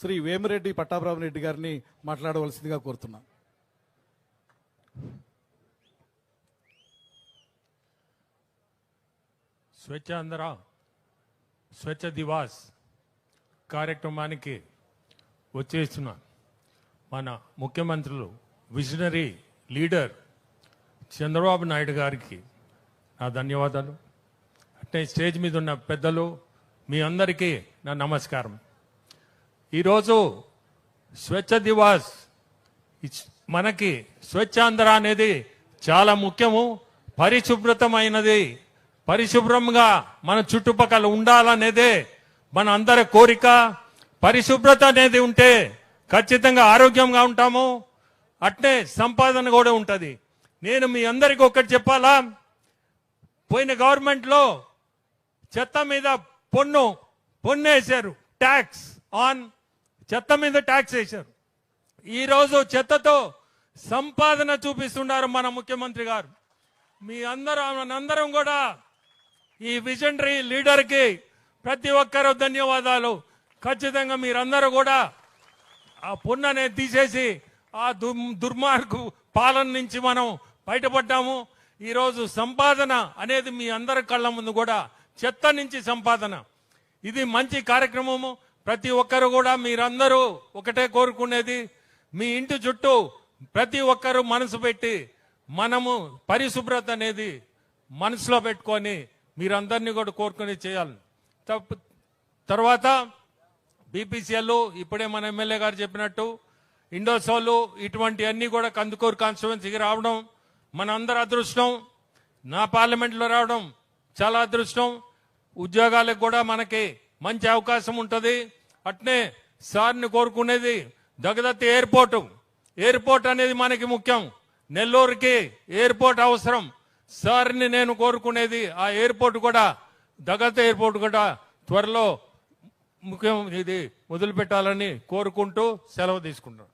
శ్రీ వేమిరెడ్డి పట్టాభరామరెడ్డి గారిని మాట్లాడవలసిందిగా కోరుతున్నాను స్వచ్ఛాంధ్ర స్వచ్ఛ దివాస్ కార్యక్రమానికి వచ్చేస్తున్న మన ముఖ్యమంత్రులు విజనరీ లీడర్ చంద్రబాబు నాయుడు గారికి నా ధన్యవాదాలు. అంటే స్టేజ్ మీద ఉన్న పెద్దలు మీ అందరికీ నా నమస్కారం. ఈరోజు స్వచ్ఛ దివాస్. మనకి స్వచ్ఛాంధ్ర అనేది చాలా ముఖ్యము పరిశుభ్రతమైనది. పరిశుభ్రంగా మన చుట్టుపక్కల ఉండాలనేదే మన అందరి కోరిక. పరిశుభ్రత అనేది ఉంటే ఖచ్చితంగా ఆరోగ్యంగా ఉంటాము. అట్నే సంపాదన కూడా ఉంటుంది. నేను మీ అందరికీ ఒకటి చెప్పాలా? పోయిన గవర్నమెంట్లో చెత్త మీద పొన్ను పన్ను వేశారు ట్యాక్స్ ఆన్ చెత్త మీద ట్యాక్స్ వేశారు. ఈరోజు చెత్తతో సంపాదన చూపిస్తున్నారు మన ముఖ్యమంత్రి గారు. మీ అందరం మనందరం కూడా ఈ విజనరీ లీడర్కి ప్రతి ఒక్కరూ ధన్యవాదాలు. ఖచ్చితంగా మీరందరూ కూడా ఆ పున్ననే తీసేసి ఆ దుర్- దుర్మార్గు పాలన నుంచి మనం బయటపడ్డాము. ఈరోజు సంపాదన అనేది మీ అందరి కళ్ళ ముందు కూడా చెత్త నుంచి సంపాదన. ఇది మంచి కార్యక్రమము. ప్రతి ఒక్కరు కూడా మీరందరూ ఒకటే కోరుకునేది మీ ఇంటి చుట్టూ ప్రతి ఒక్కరు మనసు పెట్టి మనము పరిశుభ్రత అనేది మనసులో పెట్టుకొని మీరందరినీ కూడా కోరుకుని చేయాలి. తర్వాత బీపీసీఎల్ ఇప్పుడే మన ఎమ్మెల్యే గారు చెప్పినట్టు ఇండోసోలు ఇటువంటివన్నీ కూడా కందుకూరు కాన్స్టిట్యువెన్సీకి రావడం మన అందరి అదృష్టం. నా పార్లమెంట్లో రావడం చాలా అదృష్టం. ఉద్యోగాలకు కూడా మనకి మంచి అవకాశం ఉంటుంది. అట్నే సార్ని కోరుకునేది దగదత్తి ఎయిర్పోర్ట్. ఎయిర్పోర్ట్ అనేది మనకి ముఖ్యం. నెల్లూరుకి ఎయిర్పోర్ట్ అవసరం. సార్ని నేను కోరుకునేది ఆ ఎయిర్పోర్ట్ కూడా దగదత్తి ఎయిర్పోర్ట్ కూడా త్వరలో ముఖ్యం ఇది మొదలు పెట్టాలని కోరుకుంటూ సెలవు తీసుకుంటాను